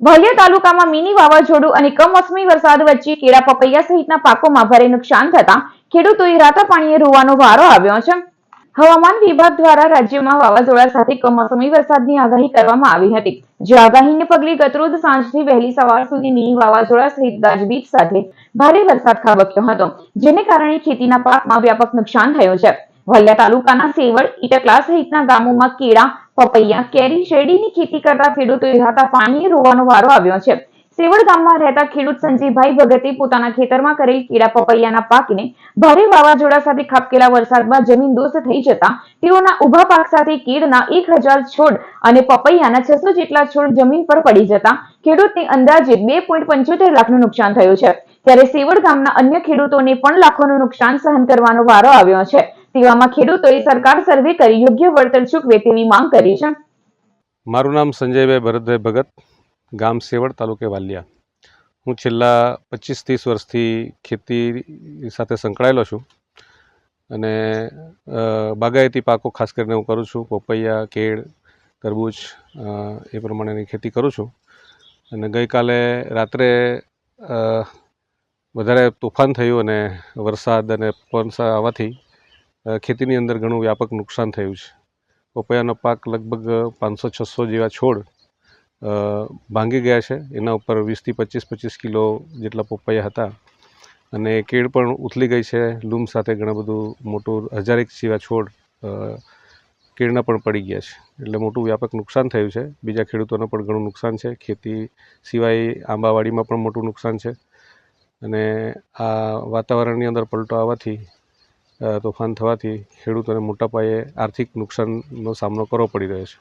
વાલિયા તાલુકામાં મિની વાવાઝોડું અને કમોસમી વરસાદ વચ્ચે કેળા પપૈયા સહિતના પાકોમાં ભારે નુકસાન થતા ખેડૂતોએ રાતા પાણીએ રોવાનો વારો આવ્યો છે. હવામાન વિભાગ દ્વારા રાજ્યમાં વાવાઝોડા સાથે કમોસમી વરસાદની આગાહી કરવામાં આવી હતી. જે આગાહીને પગલે ગતરોજ સાંજથી વહેલી સવાર સુધી મિની વાવાઝોડા સહિત ગાજવીજ સાથે ભારે વરસાદ ખાબક્યો હતો, જેને કારણે ખેતીના પાકમાં વ્યાપક નુકસાન થયું છે. વલિયા તાલુકાના સેવળ ઈટકલા સહિતના ગામોમાં કેળા, પપૈયા, કેરી, શેરડીની ખેતી કરતા ખેડૂતો રાતા પાણીએ રોવાનો વારો આવ્યો છે. સેવળ ગામમાં રહેતા ખેડૂત સંજયભાઈ ભગતે પોતાના ખેતરમાં કરેલ કેળા, પપૈયાના પાકને ભારે વાવાઝોડા સાથે ખાબકેલા વરસાદમાં જમીન દોષ થઈ જતા તેઓના ઊભા પાક સાથે કેળના એક હજાર છોડ અને પપૈયાના છસો જેટલા છોડ જમીન પર પડી જતા ખેડૂતને અંદાજે બે પોઈન્ટ પંચોતેર લાખનું નુકસાન થયું છે. ત્યારે સેવડ ગામના અન્ય ખેડૂતોને પણ લાખોનું નુકસાન સહન કરવાનો વારો આવ્યો છે. તેવામાં ખેડૂતોએ સરકાર સર્વે કરી યોગ્ય વળતર ચૂકવે તેવી માંગ કરી છે. મારું નામ સંજયભાઈ ભરતભાઈ ભગત, ગામ સેવડ, તાલુકે વાલિયા. હું છેલ્લા પચીસ ત્રીસ વર્ષથી ખેતી સાથે સંકળાયેલો છું અને બાગાયતી પાકો ખાસ કરીને હું કરું છું, પપૈયા, કેળ, તરબૂચ એ પ્રમાણેની ખેતી કરું છું. અને ગઈકાલે રાત્રે વધારે તોફાન થયું અને વરસાદ અને પવન આવવાથી ખેતીની અંદર ઘણું વ્યાપક નુકસાન થયું છે. પપૈયાનો પાક લગભગ પાંચસો છસો જેવા છોડ ભાંગી ગયા છે. એના ઉપર વીસથી પચીસ પચીસ કિલો જેટલા પપૈયા હતા. અને કેળ પણ ઉથલી ગઈ છે. લૂમ સાથે ઘણું બધું મોટું હજારેક જેવા છોડ કેળના પણ પડી ગયા છે. એટલે મોટું વ્યાપક નુકસાન થયું છે. બીજા ખેડૂતોને પણ ઘણું નુકસાન છે. ખેતી સિવાય આંબાવાડીમાં પણ મોટું નુકસાન છે. અને આ વાતાવરણની અંદર પલટો આવવાથી તોફાન થવાથી ખેડૂતોને મોટા પાયે આર્થિક નુકસાનનો સામનો કરવો પડી રહ્યો છે.